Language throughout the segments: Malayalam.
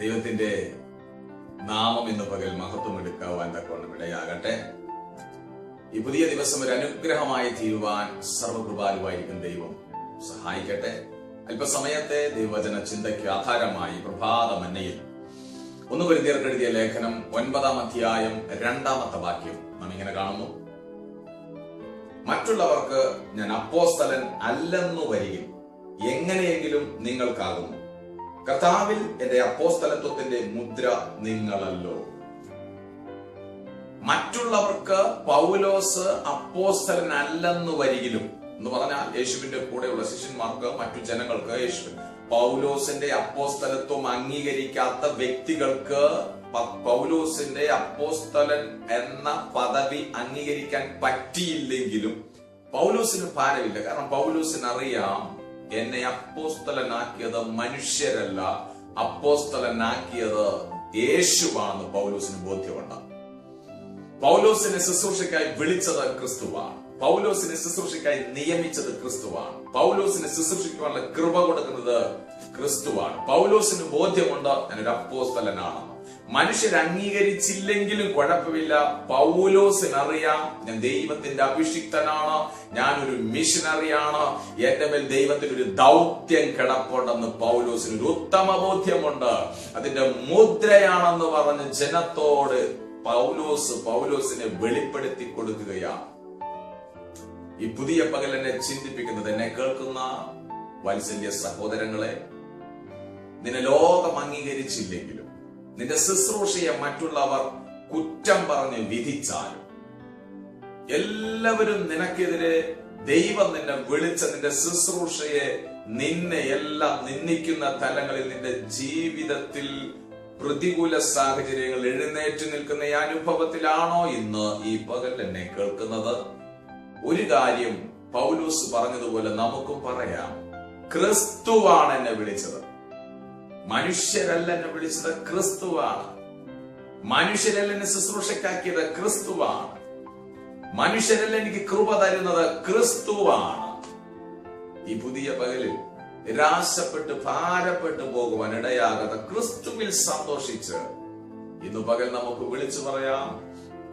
ദൈവത്തിന്റെ നാമം ഇന്ന് പകൽ മഹത്വം എടുക്കാവാൻ തക്കോണം ഇടയാകട്ടെ. ഈ പുതിയ ദിവസം ഒരു അനുഗ്രഹമായി തീരുവാൻ സർവകൃപാലുവായിരിക്കും ദൈവം സഹായിക്കട്ടെ. അല്പസമയത്തെ ദൈവവചന ചിന്തയ്ക്ക് ആധാരമായി പ്രഭാതമന്നയിൽ ഒന്ന് പരിതീർക്കെഴുതിയ ലേഖനം ഒൻപതാം അധ്യായം രണ്ടാമത്തെ വാക്യം നാം ഇങ്ങനെ കാണുന്നു. മറ്റുള്ളവർക്ക് ഞാൻ അപ്പോസ്തലൻ അല്ലെന്നു വരികയും എങ്ങനെയെങ്കിലും നിങ്ങൾക്കാകുന്നു. കർത്താവിൽ എന്റെ അപ്പോസ്തലത്വത്തിന്റെ മുദ്ര നിങ്ങളല്ലോ. മറ്റുള്ളവർക്ക് പൗലോസ് അപ്പോസ്തലൻ അല്ലെന്ന് വരികിലും. എന്ന് പറഞ്ഞാൽ യേശുവിന്റെ കൂടെയുള്ള ശിഷ്യന്മാർക്ക് മറ്റു ജനങ്ങൾക്ക് യേശു പൗലോസിന്റെ അപ്പോസ്തലത്വം അംഗീകരിക്കാത്ത വ്യക്തികൾക്ക് പൗലോസിന്റെ അപ്പോസ്തലൻ എന്ന പദവി അംഗീകരിക്കാൻ പറ്റിയില്ലെങ്കിലും പൗലോസിന് ഭാരമില്ല. കാരണം പൗലോസിന് അറിയാം എന്നെ അപ്പോസ്തലനാക്കിയത് മനുഷ്യരല്ല അപ്പോസ്തലനാക്കിയത് യേശുവാണെന്ന് പൗലോസിന് ബോധ്യമുണ്ട്. പൗലോസിനെ ശുശ്രൂഷയ്ക്കായി വിളിച്ചത് ക്രിസ്തുവാണ്. പൗലോസിനെ ശുശ്രൂഷയ്ക്കായി നിയമിച്ചത് ക്രിസ്തുവാണ്. പൗലോസിനെ ശുശ്രൂഷിക്കുവാനുള്ള കൃപ കൊടുക്കുന്നത് ക്രിസ്തുവാണ്. പൗലോസിന് ബോധ്യമുണ്ട്? ഞാനൊരു അപ്പോസ്തലനാണെന്ന് മനുഷ്യർ അംഗീകരിച്ചില്ലെങ്കിലും കുഴപ്പമില്ല. പൗലോസിനറിയാം. ഞാൻ ദൈവത്തിന്റെ അഭിഷിക്തനാണ്. ഞാനൊരു മിഷനറിയാണ്. എന്റെ മേൽ ദൈവത്തിന് ഒരു ദൗത്യം കിടപ്പുണ്ടെന്ന് പൗലോസിന് ഒരു ഉത്തമ ബോധ്യമുണ്ട്. അതിന്റെ മുദ്രയാണെന്ന് പറഞ്ഞ് ജനത്തോട് പൗലോസ് പൗലോസിനെ വെളിപ്പെടുത്തി കൊടുക്കുകയാണ്. ഈ പുതിയ പകൽ എന്നെ ചിന്തിപ്പിക്കുന്നത് എന്നെ കേൾക്കുന്ന വാത്സല്യ സഹോദരങ്ങളെ നിന്നെ ലോകം അംഗീകരിച്ചില്ലെങ്കിലും നിന്റെ ശുശ്രൂഷയെ മറ്റുള്ളവർ കുറ്റം പറഞ്ഞ് വിധിച്ചാലും എല്ലാവരും നിനക്കെതിരെ ദൈവം നിന്നെ വിളിച്ച നിന്റെ ശുശ്രൂഷയെ നിന്നെ എല്ലാം നിന്ദിക്കുന്ന തലങ്ങളിൽ നിന്റെ ജീവിതത്തിൽ പ്രതികൂല സാഹചര്യങ്ങൾ എഴുന്നേറ്റ് നിൽക്കുന്ന ഈ അനുഭവത്തിലാണോ ഇന്ന് ഈ പകൽ എന്നെ കേൾക്കുന്നത്? ഒരു കാര്യം പൗലൂസ് പറഞ്ഞതുപോലെ നമുക്കും പറയാം. ക്രിസ്തുവാണ് എന്നെ വിളിച്ചത്. മനുഷ്യരല്ല എന്നെ വിളിച്ചത് ക്രിസ്തുവാണ് മനുഷ്യരല്ല എന്നെ ശുശ്രൂഷക്കാക്കിയത് ക്രിസ്തുവാണ് മനുഷ്യരല്ല എനിക്ക് കൃപ തരുന്നത് ക്രിസ്തുവാണ് ഈ പുതിയ പകലിൽ രാശപ്പെട്ട് ഭാരപ്പെട്ടു പോകുവാൻ ഇടയാകാതെ ക്രിസ്തുവിൽ സന്തോഷിച്ച് ഇന്ന് പകൽ നമുക്ക് വിളിച്ചു പറയാം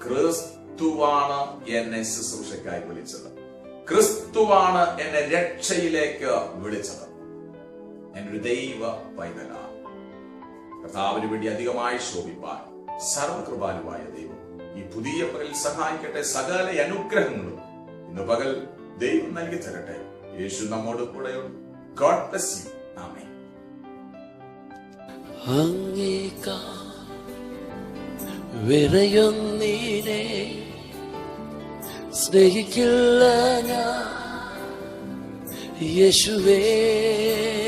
ക്രിസ്തുവാണ് എന്നെ ശുശ്രൂഷക്കായി വിളിച്ചത്. ക്രിസ്തുവാണ് എന്നെ രക്ഷയിലേക്ക് വിളിച്ചത്. എന്നൊരു ദൈവ പൈതലാണ് കർത്താവിന് വേണ്ടി അധികമായി ശോഭിപ്പാൻ സർവകൃപാലുവായ ദൈവം ഈ പുതിയ പകൽ സഹായിക്കട്ടെ സകല അനുഗ്രഹങ്ങളും. ഇന്ന് പകൽ ദൈവം നൽകി തരട്ടെ. യേശു നമ്മോട് കൂടെയുണ്ട്. ഗോഡ് ബ്ലസ് വിറയൊന്നീനെ സ്നേഹിക്കില്ല ഞാൻ. യേശുവേ.